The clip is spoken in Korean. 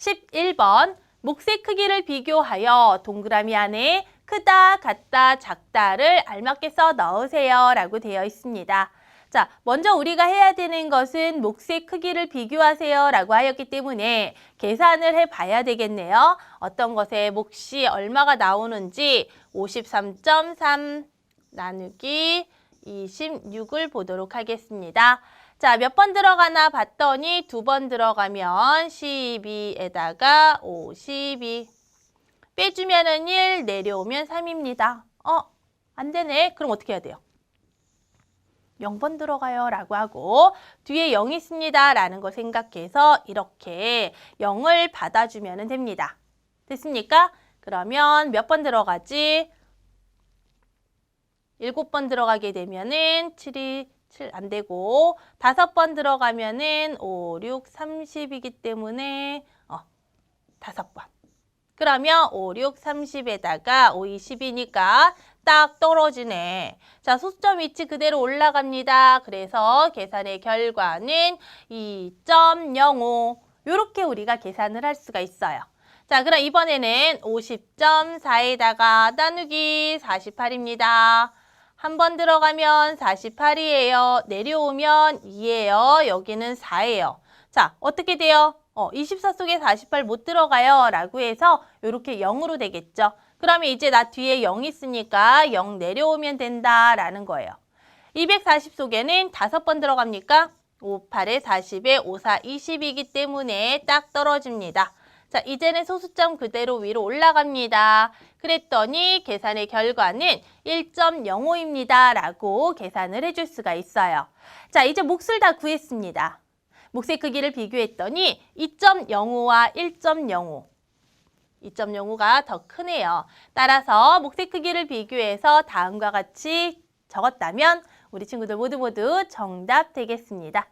11번 몫의 크기를 비교하여 동그라미 안에 크다, 같다, 작다를 알맞게 써 넣으세요 라고 되어 있습니다. 자, 먼저 우리가 해야 되는 것은 몫의 크기를 비교하세요 라고 하였기 때문에 계산을 해봐야 되겠네요. 어떤 것에 몫이 얼마가 나오는지 53.3 나누기 26을 보도록 하겠습니다. 자, 몇 번 들어가나 봤더니 두 번 들어가면 12에다가 52. 빼주면은 1, 내려오면 3입니다. 어, 안 되네. 그럼 어떻게 해야 돼요? 0번 들어가요 라고 하고 뒤에 0이 있습니다 라는 거 생각해서 이렇게 0을 받아주면 됩니다. 됐습니까? 그러면 몇 번 들어가지? 7번 들어가게 되면은 7이 7 안 되고 다섯 번 들어가면은 5, 6, 30이기 때문에 어, 다섯 번. 그러면 5, 6, 30에다가 5, 20이니까 딱 떨어지네. 자, 소수점 위치 그대로 올라갑니다. 그래서 계산의 결과는 2.05. 이렇게 우리가 계산을 할 수가 있어요. 자, 그럼 이번에는 50.4에다가 나누기 48입니다. 한 번 들어가면 48이에요. 내려오면 2예요. 여기는 4예요. 자, 어떻게 돼요? 어, 24 속에 48 못 들어가요. 라고 해서 이렇게 0으로 되겠죠. 그러면 이제 나 뒤에 0 있으니까 0 내려오면 된다라는 거예요. 240 속에는 5번 들어갑니까? 5, 8에 40에 5, 4, 20이기 때문에 딱 떨어집니다. 자, 이제는 소수점 그대로 위로 올라갑니다. 그랬더니 계산의 결과는 1.05입니다. 라고 계산을 해줄 수가 있어요. 자, 이제 몫을 다 구했습니다. 몫의 크기를 비교했더니 2.05와 1.05. 2.05가 더 크네요. 따라서 몫의 크기를 비교해서 다음과 같이 적었다면 우리 친구들 모두 모두 정답 되겠습니다.